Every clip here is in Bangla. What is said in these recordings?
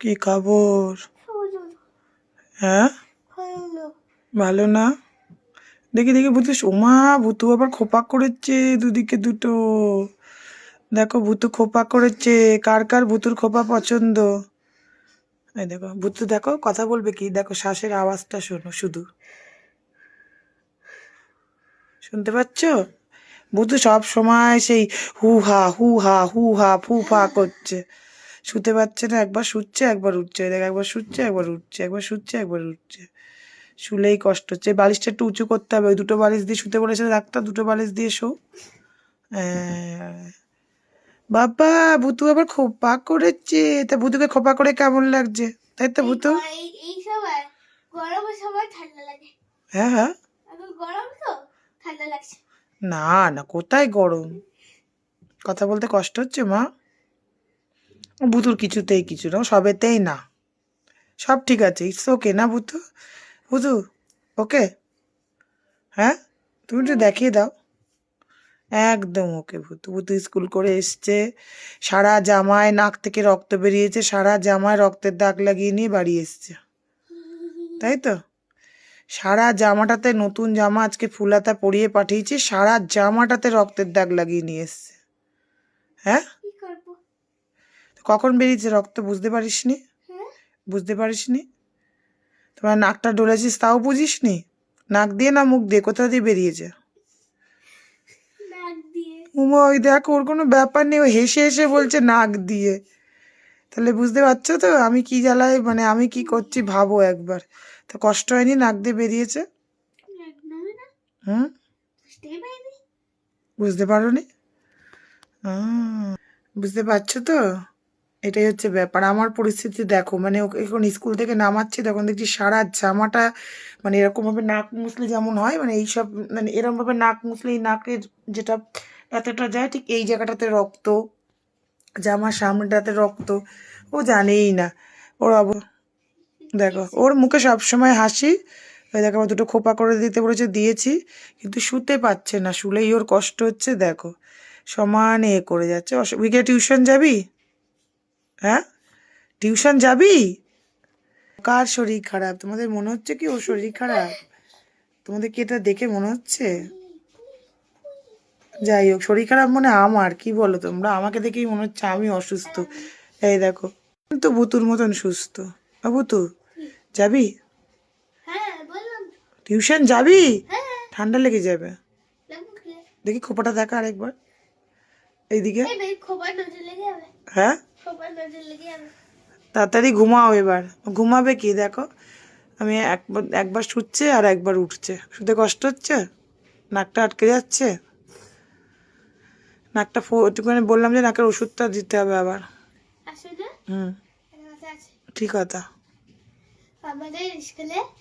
কি খবর? হ্যাঁ? ভালো না? দেখি দেখি ভূতু সোমা ভূতু আবার খোপা করেছে দুদিকে দুটো। দেখো ভূতু খোপা করেছে। কার কার ভূতুর খোপা পছন্দ? এই দেখো ভূতু দেখো কথা বলবে কি? দেখো শ্বাসের আওয়াজটা শোনো শুধু। শুনতে পাচ্ছ? ভূতু সব সময় সেই হু হা হু হা হু হা ফু ফা করছে। শুতে পারছে না একবার শুচ্ছে একবার উঠছে। দেখ একবার শুচ্ছে একবার উঠছে একবার শুচ্ছে একবার উঠছে। শুলেই কষ্ট হচ্ছে। বালিশটা একটু উঁচু করতে হবে। ওই দুটো বালিশ দিয়ে শুতে বলেছে ডাক্তার? দুটো বালিশ দিয়ে শো। হ্যাঁ। বাবা ভুতু আবার খোপা করেছে। তা ভুতুকে খোপা করে কেমন লাগছে? তাই তো ভুতু? হ্যাঁ হ্যাঁ। না না কোথায় গরম? কথা বলতে কষ্ট হচ্ছে মা? ভুতুর কিছুতেই কিছু না সবেতেই না। সব ঠিক আছে, ইটস ওকে না ভুতু ভুতু ওকে? হ্যাঁ? তুমি একটু দেখিয়ে দাও। একদম ওকে ভুতু ভুতু স্কুল করে এসছে, সারা জামায় নাক থেকে রক্ত বেরিয়েছে, সারা জামায় রক্তের দাগ লাগিয়ে নিয়ে বাড়ি এসছে। তাই তো? সারা জামাটাতে নতুন জামা আজকে ফুলাতা পরিয়ে পাঠিয়েছি, সারা জামাটাতে রক্তের দাগ লাগিয়ে নিয়ে এসছে। হ্যাঁ? কখন বেরিয়েছে রক্ত বুঝতে পারিস নি বুঝতে পারিস নি তোমার নাকটা ডলেছিস তাও বুঝিসনি? নাক দিয়ে না মুখ দিয়ে? কোথা দিয়ে বেরিয়েছে? উমা ওই দেখ ওর কোনো ব্যাপার নেই। ও হেসে হেসে বলছে নাক দিয়ে। তাহলে বুঝতে পারছ তো? আমি কি জ্বালায় মানে আমি কি করছি ভাবো একবার। তো কষ্ট হয়নি নাক দিয়ে বেরিয়েছে? হুম? বুঝতে পারোনি? আহ, বুঝতে পারছ তো? এটাই হচ্ছে ব্যাপার। আমার পরিস্থিতি দেখো মানে ওকে এখন স্কুল থেকে নামাচ্ছি তখন দেখছি সারা জামাটা মানে এরকমভাবে নাক মুছলে যেমন হয় মানে এইসব মানে এরকমভাবে নাক মুছলে এই নাকের যেটা এতটা যায় ঠিক এই জায়গাটাতে রক্ত, জামার সামনেটাতে রক্ত, ও জানেই না। ওর অব দেখো, ওর মুখে সবসময় হাসি দেখো আবার দুটো খোপা করে দিতে বলেছে, দিয়েছি, কিন্তু শুতে পাচ্ছে না, শুলেই ওর কষ্ট হচ্ছে, দেখো, সমানে এ করে যাচ্ছে। অস- বিকেলে টিউশন যাবি? হ্যাঁ? টিউশন যাবি? কার শরীর খারাপ? তোমাদের মনে হচ্ছে কি ওর শরীর খারাপ? তোমাদের কি এটা দেখে মনে হচ্ছে? যাই হোক শরীর খারাপ মনে আমার কি বলো তোমরা? আমাকে দেখেই মনে হচ্ছে আমি অসুস্থ। এই দেখো তো ভুতুর মতন সুস্থ। ভুতু যাবি? হ্যাঁ। টিউশন যাবি? হ্যাঁ। ঠান্ডা লেগে যাবে। দেখি খোপাটা দেখা আরেকবার। এইদিকে? হ্যাঁ? তাড়াতাড়ি ঘুমাও এবার। ঘুমাবে কি? দেখো আমি একবার একবার শুচ্ছে আর একবার উঠছে। শুতে কষ্ট হচ্ছে? নাকটা আটকে যাচ্ছে? নাকটা একটুখানি বললাম যে নাকের ওষুধটা দিতে হবে আবার। হুম। ঠিক কথা।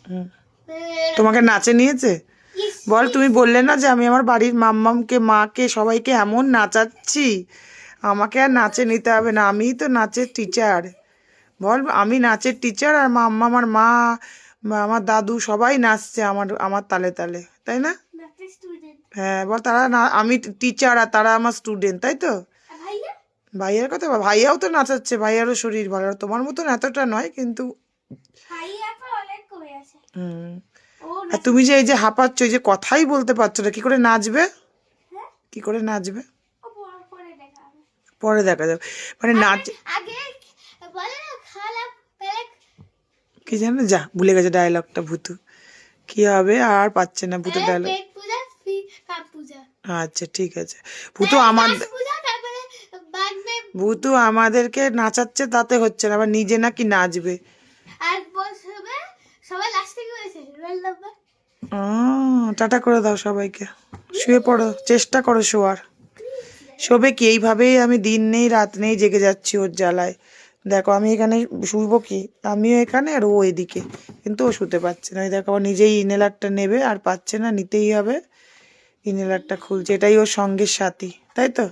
হুম। তোমাকে নাচে নিয়েছে? বল তুমি বললে না যে আমি আমার বাড়ির মাম্মামকে মাকে সবাইকে এমন নাচাচ্ছি? আমাকে আর নাচে নিতে হবে না আমিই তো নাচের টিচার বল আমি নাচের টিচার আর মাম্মা আমার মা আমার দাদু সবাই নাচছে আমার আমার তালে তালে তাই না? হ্যাঁ বল তারা না আমি টিচার আর তারা আমার স্টুডেন্ট তাই তো? ভাইয়ার কথা ভাইয়াও তো নাচাচ্ছে ভাইয়ারও শরীর ভালো তোমার মতন এতটা নয় কিন্তু হুম। আর তুমি যে এই যে হাঁপাচ্ছ এই যে কথাই বলতে পারছ না কি করে নাচবে? হ্যাঁ? কি করে নাচবে? পরে দেখা যাবে। মানে নাচ কি জানো? যা ভুলে গেছে ডায়লগটা ভূতু। কি হবে? আর পাচ্ছে না ভূতের ডায়লগ আচ্ছা ঠিক আছে। ভূতু আমার ভূতু আমাদেরকে নাচাচ্ছে তাতে হচ্ছে না আবার নিজে নাকি নাচবে। আর সবাই লাস্ট আহ, টাটা করে দাও সবাইকে। শুয়ে পড়ো, চেষ্টা করো শোয়ার। শোবে কি? এইভাবেই আমি দিন নেই, রাত নেই জেগে যাচ্ছি ওর জ্বালায়। দেখো, আমি এখানে শুইবো কি? আমিও এখানে আর ও এদিকে। কিন্তু ও শুতে পারছে না। ওই দেখো, ও নিজেই ইনহেলারটা নেবে আর পাচ্ছে না, নিতেই হবে। ইনহেলারটা খুলছে। এটাই ওর সঙ্গের সাথী, তাই তো?